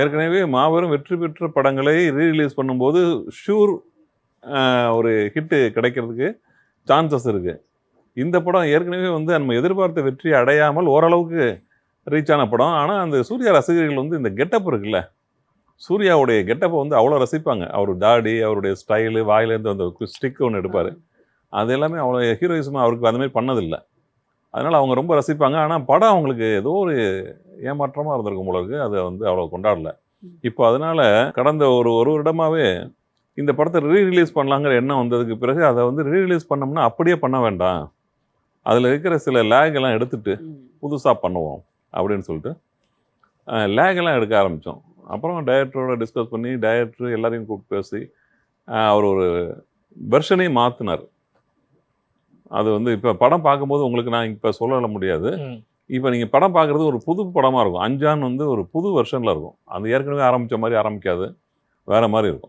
ஏற்கனவே மாபெரும் வெற்றி பெற்ற படங்களை ரீரிலீஸ் பண்ணும்போது ஷூர் ஒரு ஹிட்டு கிடைக்கிறதுக்கு சான்சஸ் இருக்கு. இந்த படம் ஏற்கனவே வந்து நம்ம எதிர்பார்த்த வெற்றி அடையாமல் ஓரளவுக்கு ரீச் ஆன படம். ஆனால் அந்த சூர்யா ரசிகர்கள் வந்து இந்த கெட்டப் இருக்குல்ல சூர்யாவுடைய கெட்டப்பை வந்து அவ்வளோ ரசிப்பாங்க. அவர் தாடி அவருடைய ஸ்டைலு வாயிலேருந்து அந்த ஸ்டிக் ஒன்று எடுப்பார். அது எல்லாமே அவ்வளோ ஹீரோயிசமாக அவருக்கு அந்த மாதிரி பண்ணதில்லை. அதனால் அவங்க ரொம்ப ரசிப்பாங்க. ஆனால் படம் அவங்களுக்கு ஏதோ ஒரு ஏமாற்றமாக இருந்திருக்கும் போல இருக்கு. அதை வந்து அவ்வளோ கொண்டாடல. இப்போ அதனால் கடந்த ஒரு ஒரு வருடமாகவே இந்த படத்தை ரீ ரிலீஸ் பண்ணலாங்கிற எண்ணம் வந்ததுக்கு பிறகு அதை வந்து ரீ ரிலீஸ் பண்ணோம்னா அப்படியே பண்ண வேண்டாம். அதில் இருக்கிற சில லேக் எல்லாம் எடுத்துட்டு. புதுசாக பண்ணுவோம் அப்படின்னு சொல்லிட்டு லேக் எல்லாம் எடுக்க ஆரம்பித்தோம் அப்புறம் டைரக்டரோட டிஸ்கஸ் பண்ணி டைரக்டர் எல்லாரையும் கூப்பிட்டு பேசி அவர் ஒரு வெர்ஷனையும் மாற்றினார் அது வந்து இப்போ படம் பார்க்கும்போது உங்களுக்கு நான் இப்போ சொல்ல முடியாது. இப்போ நீங்கள் படம் பார்க்குறது ஒரு புது படமாக இருக்கும். அஞ்சான் வந்து ஒரு புது வெர்ஷனில் இருக்கும். அது ஏற்கனவே ஆரம்பித்த மாதிரி ஆரம்பிக்காது. வேறு மாதிரி இருக்கும்.